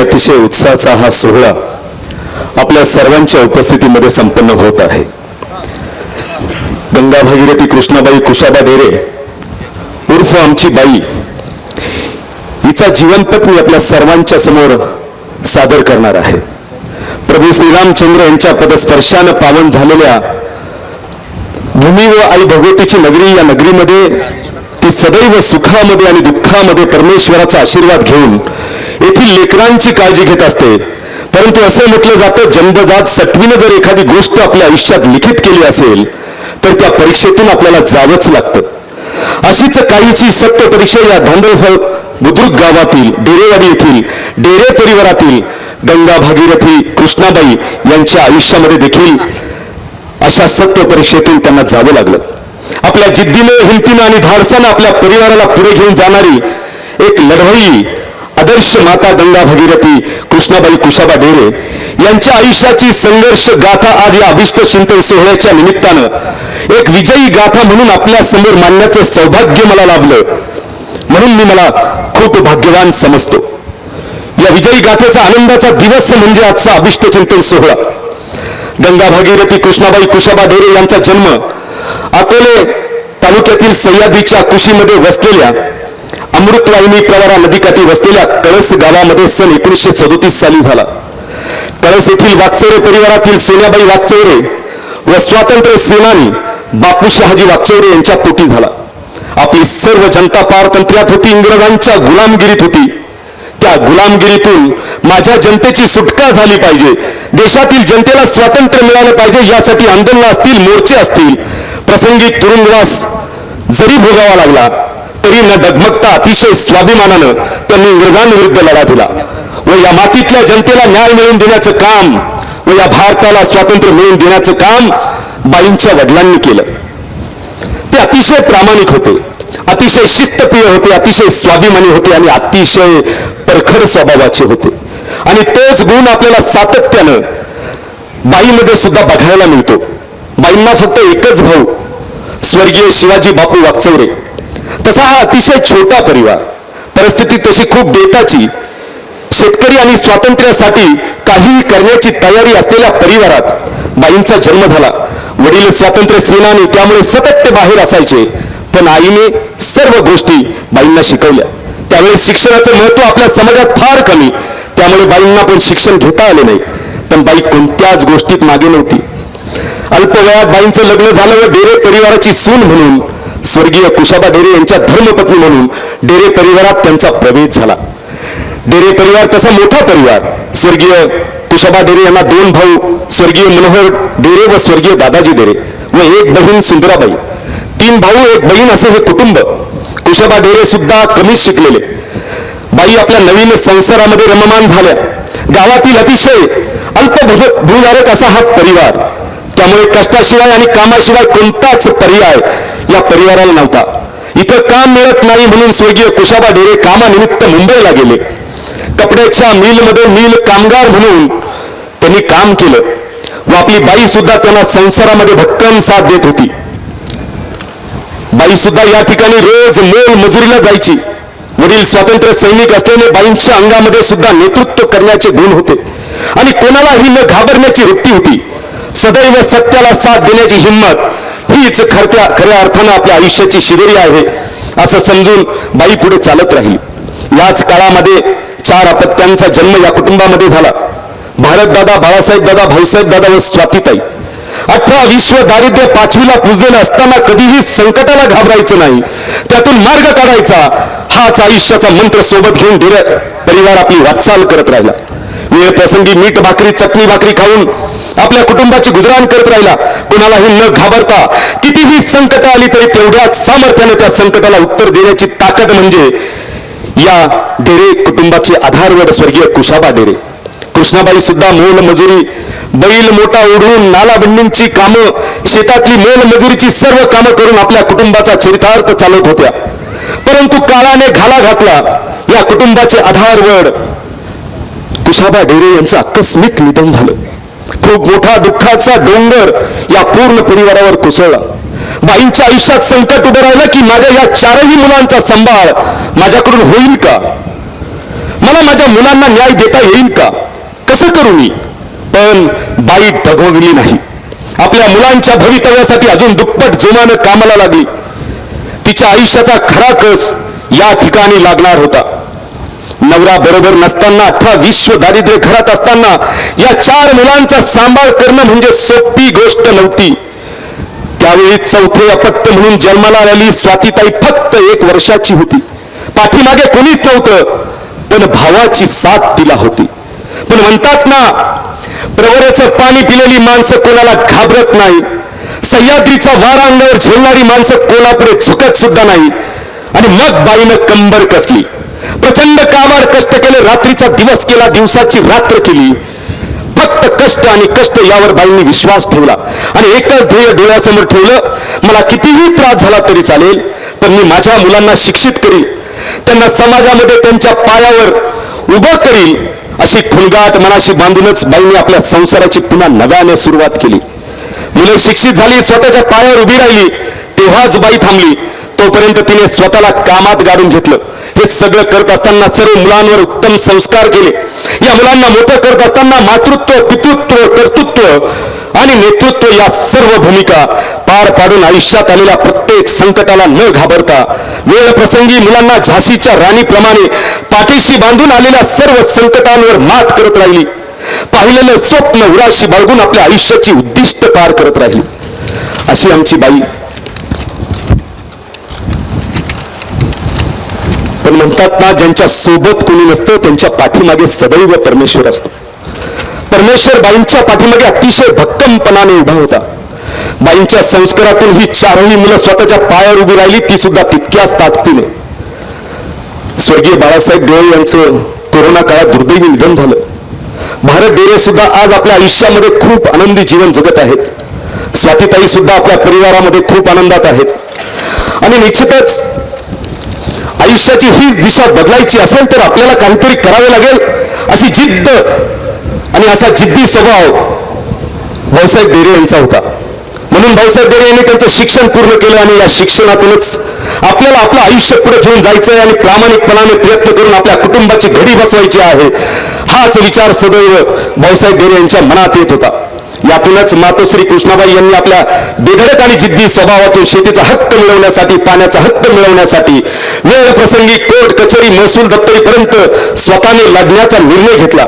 अतिशय उत्साहाचा हा सोहळा आपल्या सर्वांच्या उपस्थितीमध्ये संपन्न होत आहे. गंगा भागीरथी कृष्णाबाई कुशाबा ढेरे उर्फ आमची बाई हिचा जीवनपट मी आपल्या सर्वांच्या समोर सादर करणार आहे. प्रभू श्रीरामचंद्र यांच्या पदस्पर्शानं पावन झालेल्या भूमी व आई भगवतीची नगरी या नगरीमध्ये ती सदैव सुखामध्ये आणि दुःखामध्ये परमेश्वराचा आशीर्वाद घेऊन येथील लेकरांची काळजी घेत असते. परंतु असे म्हटलं जातं जन्मजात सटवीनं जर एखादी गोष्ट आपल्या आयुष्यात लिखित केली असेल तर त्या परीक्षेतून आपल्याला जावंच लागतं. अशीच काहीची सत्य परीक्षा या धांदळफळ बुद्रुक गावातील डेरेवाडी येथील डेरे परिवारातील गंगा भागीरथी कृष्णाबाई यांच्या आयुष्यामध्ये देखील अशा सत्य परीक्षेतून त्यांना जावं लागलं. आपल्या जिद्दीनं हिमतीनं आणि धाडसानं आपल्या परिवाराला पुढे घेऊन जाणारी एक लढवई आदर्श माता गंगा भगीरथी कृष्णाबाई कुशाबा डेरे यांच्या आयुष्याची संघर्ष गाथा आज या अभिष्ट चिंतन सोहळ्याच्या निमित्तानं एक विजयी गाथा म्हणून आपल्यासमोर मांडण्याचं सौभाग्य मला लाभलं. म्हणून मी मला खूप भाग्यवान समजतो. या विजयी गाथेचा आनंदाचा दिवस म्हणजे आजचा अभिष्ट चिंतन सोहळा. गंगा भागीरथी कृष्णाबाई कुशाबा डेरे यांचा जन्म अकोले तालुक्यातील सह्याद्रीच्या कुशीमध्ये वसलेल्या अमृतवाहिनी प्रवारा नदीकाठी वसलेल्या कळस गावामध्ये सन एकोणीसशे सदोतीस साली झाला. कळस येथील वागचौरे परिवारातील सोन्याबाई वागचौरे व स्वातंत्र्य सेनानी बापू शहाजी वागचौरे यांच्या पोटी झाला. आपली सर्व जनता पारतंत्र्यात होती इंग्रजांच्या गुलामगिरीत होती. त्या गुलामगिरीतून माझ्या जनतेची सुटका झाली पाहिजे. देशातील जनतेला स्वातंत्र्य मिळालं पाहिजे यासाठी आंदोलन असतील मोर्चे असतील. प्रसंगी तुरुंगवास जरी भोगावा लागला तरी न डगमगता अतिशय स्वाभिमानानं त्यांनी इंग्रजांविरुद्ध लढा दिला. व या मातीतल्या जनतेला न्याय मिळवून देण्याचं काम व या भारताला स्वातंत्र्य मिळवून देण्याचं काम बाईंच्या वडिलांनी केलं. ते अतिशय प्रामाणिक होते अतिशय शिस्तप्रिय होते अतिशय स्वाभिमानी होते आणि अतिशय परखड स्वभावाचे होते. आणि तोच गुण आपल्याला सातत्यानं बाईमध्ये सुद्धा बघायला मिळतो. बाईंना फक्त एकच भाऊ स्वर्गीय शिवाजी बापू वागचौरे तसा हा अतिशय छोटा परिवार. परिस्थिती तशी खूप बेताची. शेतकरी आणि स्वातंत्र्यासाठी काहीही करण्याची तयारी असलेल्या परिवारात बाईंचा जन्म झाला. वडील स्वातंत्र्य सेनानी त्यामुळे सतत ते बाहेर असायचे पण आईने सर्व गोष्टी बाईंना शिकवल्या. त्यावेळी शिक्षणाचं महत्त्व आपल्या समाजात फार कमी त्यामुळे बाईंना पण शिक्षण घेता आले नाही. पण बाई कोणत्याच गोष्टीत मागे नव्हती. अल्प वयात बाईंचं लग्न झालं व डेरे परिवाराची सून म्हणून स्वर्गीय कुशाबा डेरे यांच्या धर्मपत्नी म्हणून डेरे परिवारात त्यांचा प्रवेश झाला. डेरे परिवार तसा मोठा परिवार. स्वर्गीय कुशाबा डेरे यांना दोन भाऊ स्वर्गीय मनोहर डेरे व स्वर्गीय दादाजी डेरे व एक बहीण सुंदराबाई. तीन भाऊ एक बहीण असे हे कुटुंब. कुशाबा डेरे सुद्धा कमी शिकलेले. बाई आपल्या नवीन संसारामध्ये रममान झाल्या. गावातील अतिशय अल्प भूधारक असा हा परिवार. त्यामुळे कष्टाशिवाय आणि कामाशिवाय कोणताच पर्याय या परिवाराला नव्हता. इथं काम मिळत नाही म्हणून स्वर्गीय कुशाबा ढेरे कामानिमित्त मुंबईला गेले. कपड्याच्या मिलमध्ये मिल कामगार म्हणून त्यांनी काम केलं. व आपली बाई सुद्धा त्यांना संसारामध्ये भक्कम साथ देत होती. बाई सुद्धा या ठिकाणी रोज मोल मजुरीला जायची. वडील स्वातंत्र्य सैनिक असल्याने बाईंच्या अंगामध्ये सुद्धा नेतृत्व करण्याचे गुण होते. आणि कोणालाही न घाबरण्याची वृत्ती होती. सदैव सत्याला साथ देण्याची हिंमत हीच खरत्या खऱ्या अर्थानं आपल्या आयुष्याची शिदोरी आहे असं समजून बाई पुढे चालत राहील. याच काळामध्ये चार अपत्यांचा जन्म या कुटुंबामध्ये झाला. भारतदादा बाळासाहेब दादा भाऊसाहेब दादा व स्वातीताई. अठरा विश्व दारिद्र्य पाचवीला पुजलेलं असताना कधीही संकटाला घाबरायचं नाही. त्यातून मार्ग काढायचा हाच आयुष्याचा मंत्र सोबत घेऊन डेरे परिवार आपली वाटचाल करत राहिला. वेळ प्रसंगी मीठ भाकरी चटणी भाकरी खाऊन आपल्या कुटुंबाची गुजराण करत राहिला. कोणालाही न घाबरता कितीही संकट आली तरी तेवढ्याच सामर्थ्याने त्या संकटाला उत्तर देण्याची ताकद म्हणजे या डेरे कुटुंबाचे आधारवड स्वर्गीय कुशाबा डेरे. कृष्णाबाई सुद्धा मोल मजुरी बैल मोठा ओढून नालाबंडींची कामं शेतातली मोल मजुरीची सर्व कामं करून आपल्या कुटुंबाचा चरितार्थ चालवत होत्या. परंतु काळाने घाला घातला या कुटुंबाचे आधारवड कुशाबा डेरे यांचं आकस्मिक निधन झालं. खूप मोठा दुःखाचा डोंगर या पूर्ण परिवारावर कोसळला. बाईंच्या आयुष्यात संकट उभं राहिलं की माझ्या या चारही मुलांचा सांभाळ माझ्याकडून होईल का? मला माझ्या मुलांना न्याय देता येईल का? कसं करू मी? पण बाई डगमगली नाही. आपल्या मुलांच्या भवितव्यासाठी अजून दुप्पट जोमानं कामाला लागली. तिच्या आयुष्याचा खरा कस या ठिकाणी लागणार होता. नवरा बरोबर नसताना अठरा विश्व दारिद्र्य घरात असताना या चार मुलांचा सांभाळ करणं म्हणजे सोपी गोष्ट नव्हती. त्यावेळी चौथे अपत्य म्हणून जन्माला आलेली स्वातीताई फक्त एक वर्षाची होती. पाठीमागे कोणीच नव्हतं पण भावाची साथ तिला होती. पण म्हणतात ना प्रवरेचं पाणी पिलेली माणसं कोणाला घाबरत नाही. सह्याद्रीचा वारा अंगावर झेलणारी माणसं कोणापुढे झुकत सुद्धा नाही. आणि मग बाईनं कंबर कसली? प्रचंड कामार कष्ट केले रात्रीचा दिवस केला दिवसाची रात्र केली. फक्त कष्ट आणि कष्ट यावर बाईंनी विश्वास ठेवला. आणि एकच ध्येय डोळ्यासमोर ठेवलं मला कितीही त्रास झाला तरी चालेल पण मी माझ्या मुलांना शिक्षित करील त्यांना समाजामध्ये त्यांच्या पायावर उभं करील अशी खुलगाट मनाशी बांधूनच बाईंनी आपल्या संसाराची पुन्हा नव्याने सुरुवात केली. मुलं शिक्षित झाली स्वतःच्या पायावर उभी राहिली तेव्हाच बाई थांबली. तोपर्यंत तिने स्वतःला कामात गाडून घेतलं. हे सगळं करत असताना सर्व मुलांवर उत्तम संस्कार केले. या मुलांना मोठं करत असताना मातृत्व पितृत्व कर्तृत्व आणि नेतृत्व या सर्व भूमिका पार पाडून आयुष्यात आलेल्या प्रत्येक संकटाला न घाबरता वेळ प्रसंगी मुलांना झाशीच्या राणीप्रमाणे पाठीशी बांधून आलेल्या सर्व संकटांवर मात करत राहिली. पाहिलेलं स्वप्न उराशी बाळगून आपल्या आयुष्याची उद्दिष्ट पार करत राहिली. अशी आमची बाई पण म्हणतात ना ज्यांच्या सोबत कोणी नसतं त्यांच्या पाठीमागे सदैव परमेश्वर असतो. परमेश्वर बाईंच्या पाठीमागे अतिशय भक्कमपणाने उभा होता. बाईंच्या संस्कारातून ही चारही मुलं स्वतःच्या पायावर उभी राहिली ती सुद्धा तितक्याच ताकदीने. स्वर्गीय बाळासाहेब डोळे यांचं कोरोना काळात दुर्दैवी निधन झालं. भारत डेरे सुद्धा आज आपल्या आयुष्यामध्ये खूप आनंदी जीवन जगत आहेत. स्वातीताई सुद्धा आपल्या परिवारामध्ये खूप आनंदात आहेत. आणि निश्चितच आयुष्याची हीच दिशा बदलायची असेल तर आपल्याला काहीतरी करावे लागेल अशी जिद्द आणि असा जिद्दी स्वभाव भाऊसाहेब डेरे यांचा होता. म्हणून भाऊसाहेब डेरे यांनी त्यांचं शिक्षण पूर्ण केलं आणि या शिक्षणातूनच आपल्याला आपलं आयुष्य पुढे घेऊन जायचं आहे आणि प्रामाणिकपणाने प्रयत्न करून आपल्या कुटुंबाची घडी बसवायची आहे. हाच विचार सदैव भाऊसाहेब डेरे यांच्या मनात येत होता. यातूनच मातोश्री कृष्णाबाई यांनी आपल्या बेधडक आणि जिद्दी स्वभावातून शेतीचा हक्क मिळवण्यासाठी पाण्याचा हक्क मिळवण्यासाठी वेळ प्रसंगी कोर्ट कचेरी महसूल दप्तरीपर्यंत स्वतःने लढण्याचा निर्णय घेतला.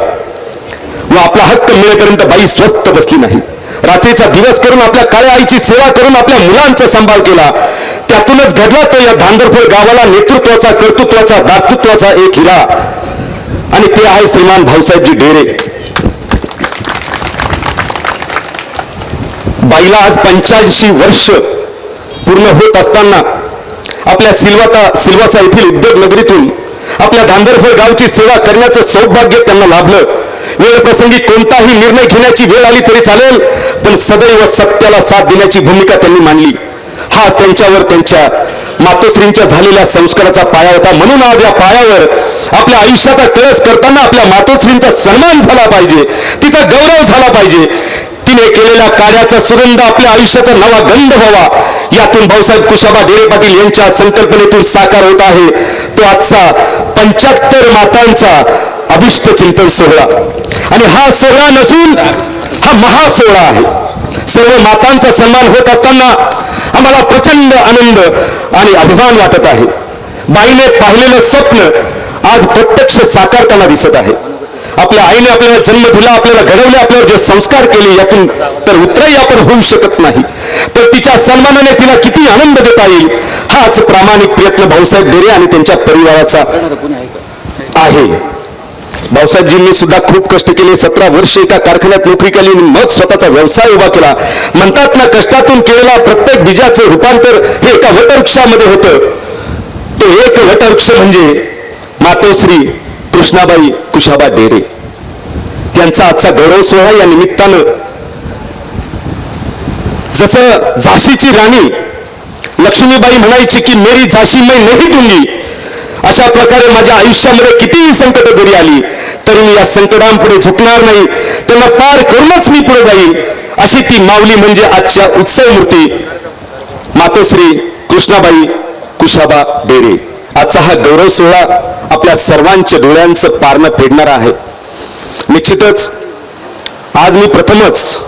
व आपला हक्क मिळेपर्यंत बाई स्वस्थ बसली नाही. रात्रीचा दिवस करून आपल्या काळ्या आईची सेवा करून आपल्या मुलांचा सांभाळ केला. त्यातूनच घडला तो या धांदरफळ गावाला नेतृत्वाचा कर्तृत्वाचा दातृत्वाचा एक हिरा. आणि ते आहे श्रीमान भाऊसाहेबजी डेरे. बाईला आज पंच्याऐंशी वर्ष पूर्ण होत असताना आपल्या सिल्वाता सिल्वासा येथील उद्योग नगरीतून आपल्या धांदरफळ गावची सेवा करण्याचं सौभाग्य त्यांना लाभलं. वेळ प्रसंगी कोणताही निर्णय घेण्याची वेळ आली तरी चालेल पण सदैव सत्याला साथ देण्याची भूमिका त्यांनी मांडली. हा त्यांच्यावर त्यांच्या मातोश्रींच्या झालेल्या संस्काराचा पाया होता. म्हणून आज या पायावर आपल्या आयुष्याचा कळस करताना आपल्या मातोश्रींचा सन्मान झाला पाहिजे तिचा गौरव झाला पाहिजे. तिने केलेल्या कार्याचा सुगंध आपल्या आयुष्याचा नवा गंध व्हावा. यातून भाऊसाहेब कुशाबा ढेरे पाटील यांच्या संकल्पनेतून साकार होत आहे. तो आजचा पंच्याहत्तर मातांचा अभिष्ट चिंतन सोहळा. आणि हा सोहळा नसून हा महासोहळा आहे. सर्व मातांचा सन्मान होत असताना आम्हाला प्रचंड आनंद आणि अभिमान वाटत आहे. बाईने पाहिलेलं स्वप्न आज प्रत्यक्ष साकारताना दिसत आहे. आपल्या आईने आपल्याला जन्म दिला आपल्याला घडवले आपल्यावर जे संस्कार केले यातून तर उतरही आपण होऊ शकत नाही. तर तिच्या सन्मानाने तिला किती आनंद देता येईल हाच प्रामाणिक प्रयत्न भाऊसाहेब डेरे आणि त्यांच्या परिवाराचा आहे. भाऊसाहेबजींनी सुद्धा खूप कष्ट केले. सतरा वर्ष एका कारखान्यात नोकरी केली आणि मग स्वतःचा व्यवसाय उभा केला. म्हणतात ना कष्टातून केलेला प्रत्येक बीजाचे रूपांतर हे एका वटवृक्षामध्ये होतं. तो एक वटवृक्ष म्हणजे मातोश्री कृष्णाबाई कुशाबा डेरे. त्यांचा आजचा गौरव सोहळा या निमित्तानं. जस झाशीची राणी लक्ष्मीबाई म्हणायची की मेरी झाशी मैं नाही दूंगी. अशा प्रकारे माझ्या आयुष्यामध्ये कितीही संकट जरी आली तरी मी या संकटांपुढे झुकणार नाही. त्यांना पार करूनच मी पुढे जाईल अशी ती माऊली म्हणजे आजच्या उत्सव मूर्ती मातोश्री कृष्णाबाई कुशाबा डेरे. आजचा हा गौरव सोहळा आपल्या सर्वांच्या डोळ्यांचं पारणं फेडणारा आहे. निश्चितच आज मी प्रथमच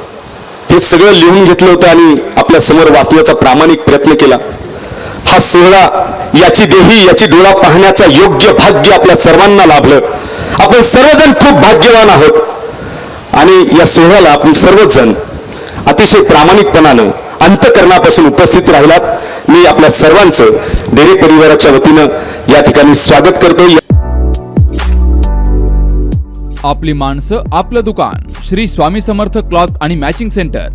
हे सगळं लिहून घेतलं होतं आणि आपल्यासमोर वाचण्याचा प्रामाणिक प्रयत्न केला. हा सोहळा याची देही याची डोळा पाहण्याचा योग्य भाग्य आपल्या सर्वांना लाभलं. आपण सर्वजण खूप भाग्यवान आहोत. आणि या सोहळ्याला आपण सर्वजण अतिशय प्रामाणिकपणानं अंतकरणापासून उपस्थित राहिलात. मी आपल्या सर्वांचं डेरे परिवाराच्या वतीनं या ठिकाणी स्वागत करतो आपली माणसं आपलं दुकान श्री स्वामी समर्थ क्लॉथ आणि मॅचिंग सेंटर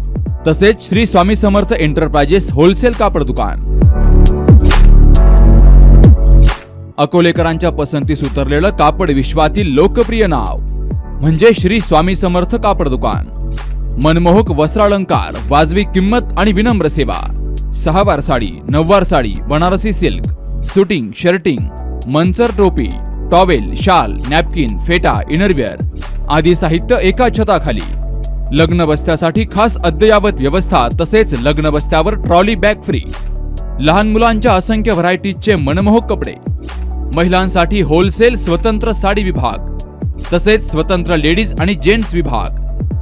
तसेच श्री स्वामी समर्थ एंटरप्राइजेस होलसेल कापड दुकान. अकोलेकरांच्या पसंतीस उतरलेलं कापड विश्वातील लोकप्रिय नाव म्हणजे श्री स्वामी समर्थ कापड दुकान. मनमोहक वस्त्रालंकार वाजवी किंमत आणि विनम्र सेवा. सहावार sari नववार sari Banarasi silk suiting shirting Manchar टोपी टॉवेल शाल नॅपकिन फेटा इनरवेअर आदी साहित्य एका छताखाली. लग्न बस्त्यासाठी खास अद्ययावत व्यवस्था तसेच लग्न बस्त्यावर ट्रॉली बॅग फ्री. लहान मुलांच्या असंख्य व्हरायटीजचे मनमोहक कपडे. महिलांसाठी होलसेल स्वतंत्र साडी विभाग. तसेच स्वतंत्र लेडीज आणि जेंट्स विभाग.